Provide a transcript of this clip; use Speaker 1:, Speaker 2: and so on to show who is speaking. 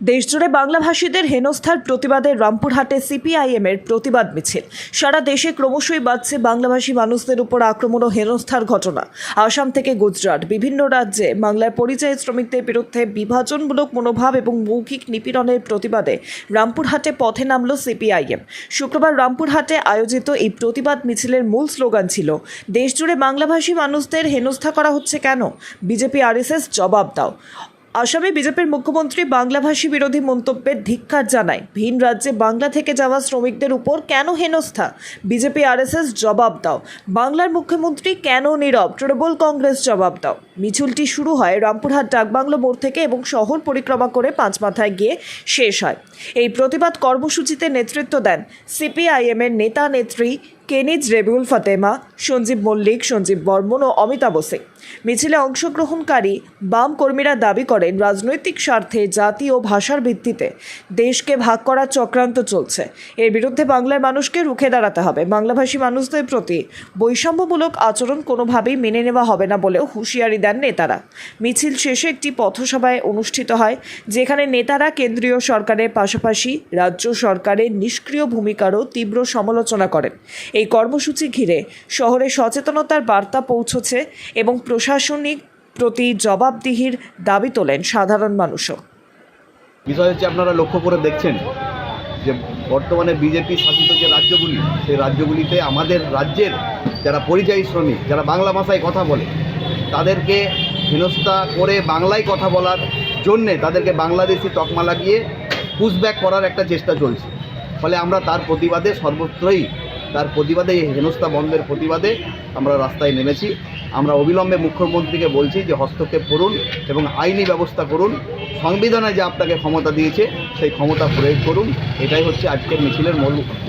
Speaker 1: দেশজুড়ে বাংলাভাষীদের হেনস্থার প্রতিবাদে রামপুরহাটে সিপিআইএম এর প্রতিবাদ মিছিল। সারা দেশে ক্রমশই বাড়ছে বাংলাভাষী মানুষদের উপর আক্রমণ ও হেনস্থার ঘটনা। আসাম থেকে গুজরাট, বিভিন্ন রাজ্যে বাংলার পরিযায়ী শ্রমিকদের বিরুদ্ধে বিভাজনমূলক মনোভাব এবং মৌখিক নিপীড়নের প্রতিবাদে রামপুরহাটে পথে নামল সিপিআইএম। শুক্রবার রামপুরহাটে আয়োজিত এই প্রতিবাদ মিছিলের মূল স্লোগান ছিল, দেশজুড়ে বাংলাভাষী মানুষদের হেনস্থা করা হচ্ছে কেন? বিজেপি, আরএসএস জবাব দাও। আসামে বিজেপির মুখ্যমন্ত্রী বাংলাভাষী বিরোধী মন্তব্যের ধিক্কার জানায়। ভিন রাজ্যে বাংলা থেকে যাওয়া শ্রমিকদের উপর কেন হেনস্থা? বিজেপি আরএসএস জবাব দাও। বাংলার মুখ্যমন্ত্রী কেন নীরব? তৃণমূল কংগ্রেস জবাব দাও। মিছিলটি শুরু হয় রামপুরহাট ডাকবাংলো মোড় থেকে এবং শহর পরিক্রমা করে পাঁচমাথায় গিয়ে শেষ হয়। এই প্রতিবাদ কর্মসূচিতে নেতৃত্ব দেন সিপিআইএমের নেতা নেত্রী কেনিজ রেবিউল ফাতেমা, সঞ্জীব মল্লিক, সঞ্জীব বর্মন ও অমিতাভ সিং মিছিলে অংশগ্রহণকারী বাম কর্মীরা দাবি করেন, রাজনৈতিক স্বার্থে জাতি ও ভাষার ভিত্তিতে দেশকে ভাগ করার চক্রান্ত চলছে। এর বিরুদ্ধে বাংলার মানুষকে রুখে দাঁড়াতে হবে। বাংলাভাষী মানুষদের প্রতি বৈষম্যমূলক আচরণ কোনোভাবেই মেনে নেওয়া হবে না বলেও হুঁশিয়ারি দেন নেতারা। মিছিল শেষে একটি পথসভায় অনুষ্ঠিত হয়, যেখানে নেতারা কেন্দ্রীয় সরকারের পাশাপাশি রাজ্য সরকারের নিষ্ক্রিয় ভূমিকারও তীব্র সমালোচনা করেন। এই কর্মসূচি ঘিরে শহরে সচেতনতার বার্তা পৌঁছেছে এবং প্রশাসনিক প্রতি জবাবদিহির দাবি তোলেন সাধারণ মানুষও।
Speaker 2: বিষয় হচ্ছে আপনারা লক্ষ্য করে দেখছেন যে বর্তমানে বিজেপি শাসিত যে রাজ্যগুলি, সেই রাজ্যগুলিতে আমাদের রাজ্যের যারা পরিযায়ী শ্রমিক, যারা বাংলা ভাষায় কথা বলে, তাদেরকে হেনস্থা করে বাংলায় কথা বলার জন্যে তাদেরকে বাংলাদেশি তকমা লাগিয়ে পুশব্যাক করার একটা চেষ্টা চলছে। ফলে আমরা তার প্রতিবাদে সর্বত্রই তার প্রতিবাদে, এই হেনস্থা বন্ধের প্রতিবাদে আমরা রাস্তায় নেমেছি। আমরা অবিলম্বে মুখ্যমন্ত্রীকে বলছি যে হস্তক্ষেপ করুন এবং আইনি ব্যবস্থা করুন। সংবিধানে যে আপনাকে ক্ষমতা দিয়েছে, সেই ক্ষমতা প্রয়োগ করুন। এটাই হচ্ছে আজকের মিছিলের মূল উদ্দেশ্য।